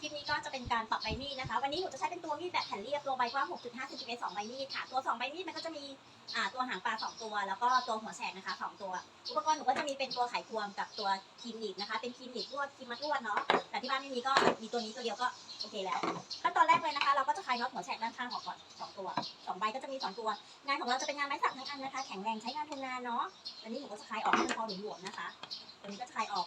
คลิปนี้ก็จะเป็นการปรับใบมีดนะคะ วันนี้หนูจะใช้เป็นตัวมีดแบบแผ่นเรียบตัวใบกว้าง 6.5เซนติเมตรสองใบมีดค่ะ ตัวสองใบมีดมันก็จะมีอ่าตัวหางปลาสองตัว แล้วก็ตัวหัวแฉกนะคะสองตัว อุปกรณ์หนูก็จะมีเป็นตัวไขควงกับตัวครีมหนีบนะคะ เป็นครีมหนีบลวดครีมมัดลวดเนาะ แต่ที่บ้านไม่มีก็มีตัวนี้ตัวเดียวก็โอเคแล้ว ขั้นตอนแรกเลยนะคะ เราก็จะคลายน็อตหัวแฉกด้านข้างออกก่อนสองตัวสองใบก็จะมีสองตัว งานของเราจะเป็นงานไม้สักทั้งอันนะคะ แข็งแรงใช้งานทนนานเนาะอันนี้หนูก็จะคลายออกให้มันพอหลวมๆนะคะ ตัวนี้ก็จะคลายออก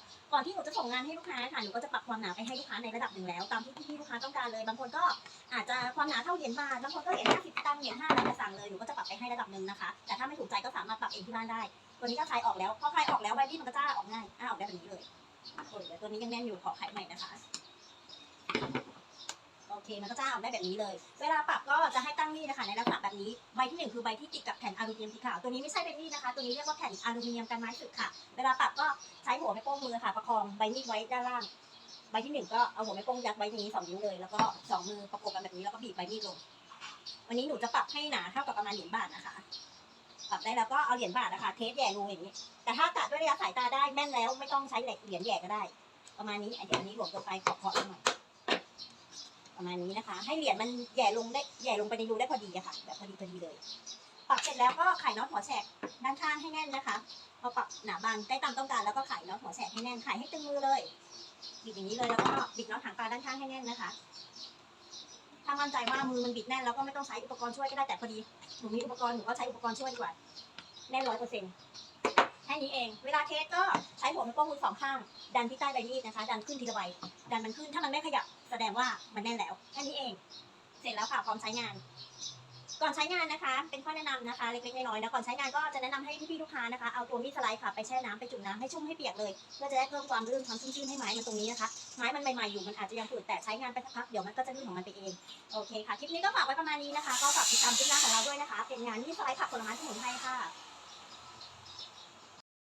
ส่งงานให้ลูกค้าค่ะหนูก็จะปรับความหนาไปให้ลูกค้าในระดับหนึ่งแล้ว ตามที่พี่ๆลูกค้าต้องการเลย บางคนก็อาจจะความหนาเท่าเหรียญบาทบางคนก็เหรียญห้าสิบตังค์เหรียญ5เราจะสั่งเลยหนูก็จะปรับไปให้ระดับหนึ่งนะคะ แต่ถ้าไม่ถูกใจก็สามารถปรับเองที่บ้านได้ ตัวนี้ก็คลายออกแล้วพอคลายออกแล้วใบที่มันก็จะออกง่ายอ่าออกได้แบบนี้เลยโอ้ยเดี๋ยวตัวนี้ยังแน่นอยู่ขอไขใหม่นะคะ โอเคมันก็จะออกได้แบบนี้เลย เวลาปรับก็จะให้ตั้งมีดนะคะในลักษณะแบบนี้ใบที่หนึ่งคือใบที่ติดกับแผ่นอลูมิเนียมสีขาวตัวนี้ไม่ใช่เป็นมีดนะคะ ตัวนี้เรียกว่าแผ่นอลูมิเนียมกันไม้สึกค่ะ เวลาปรับก็ใช้หัวแม่โป้งมือค่ะ ประคองใบมีดไว้ด้านล่าง ใบที่หนึ่งก็เอาหัวแม่โป้งยัดไว้อย่างนี้สองนิ้วเลย แล้วก็สองมือประกบกันแบบนี้แล้วก็บีบใบมีดลง วันนี้หนูจะปรับให้หนาเท่ากับประมาณเหรียญบาทนะคะปรับได้แล้วก็เอาเหรียญบาทนะคะเทสแย่รูอย่างนี้ แต่ถ้ากะด้วยระยะสายตาได้แม่นแล้วไม่ต้องใช้เหล็กเหรียญแย่ก็ได้ ประมาณนี้อันเดี๋ยวอันนี้หลวมเกินไปขอเคาะหน่อย ประมาณนี้นะคะ ให้เหรียญมันแหย่ลงได้แหย่ลงไปในรูได้พอดีอะค่ะแบบพอดีพอดีเลยปรับเสร็จแล้วก็ไขน็อตหัวแฉกด้านข้างให้แน่นนะคะพอปรับหนาบางได้ตามต้องการแล้วก็ไขน็อตหัวแฉกให้แน่นไขให้ตึงมือเลยบิดอย่างนี้เลยแล้วก็บิดน็อตหางปลาด้านข้างให้แน่นนะคะถ้ามั่นใจว่ามือมันบิดแน่นแล้วก็ไม่ต้องใช้อุปกรณ์ช่วยก็ได้แต่พอดีหนูมีอุปกรณ์หนูก็ใช้อุปกรณ์ช่วยดีกว่าแน่นร้อยเปอร์เซ็นต์แค่นี้เอง เวลาเทสก็ใช้หัวแม่โป้งมือสองข้าง ดันที่ใต้ใบมีดนะคะ ดันขึ้นทีละใบดันมันขึ้นถ้ามันไม่ขยับ แสดงว่ามันแน่นแล้วแค่นี้เอง เสร็จแล้วค่ะพร้อมใช้งาน ก่อนใช้งานนะคะ เป็นข้อแนะนำนะคะเล็กๆน้อยๆนะก่อนใช้งานก็จะแนะนำให้พี่ๆลูกค้านะคะเอาตัวมีดสไลด์ค่ะไปแช่น้ำไปจุ่มน้ำให้ชุ่มให้เปียกเลยเพื่อจะได้เพิ่มความลื่นความชุ่มชื่นให้ไม้มันตรงนี้นะคะไม้มันใหม่ๆอยู่มันอาจจะยังฝืดแต่ใช้งานไปสักพักเดี๋ยวมันก็จะลื่นของมันไปเองโอเคค่ะคลิปนี้ก็ฝากไว้ประมาณนี้นะคะ ก็ฝากติดตามคลิปหน้าของเราด้วยนะคะ เป็นงานมีดสไลด์ผักผลไม้สมุนไพรค่ะ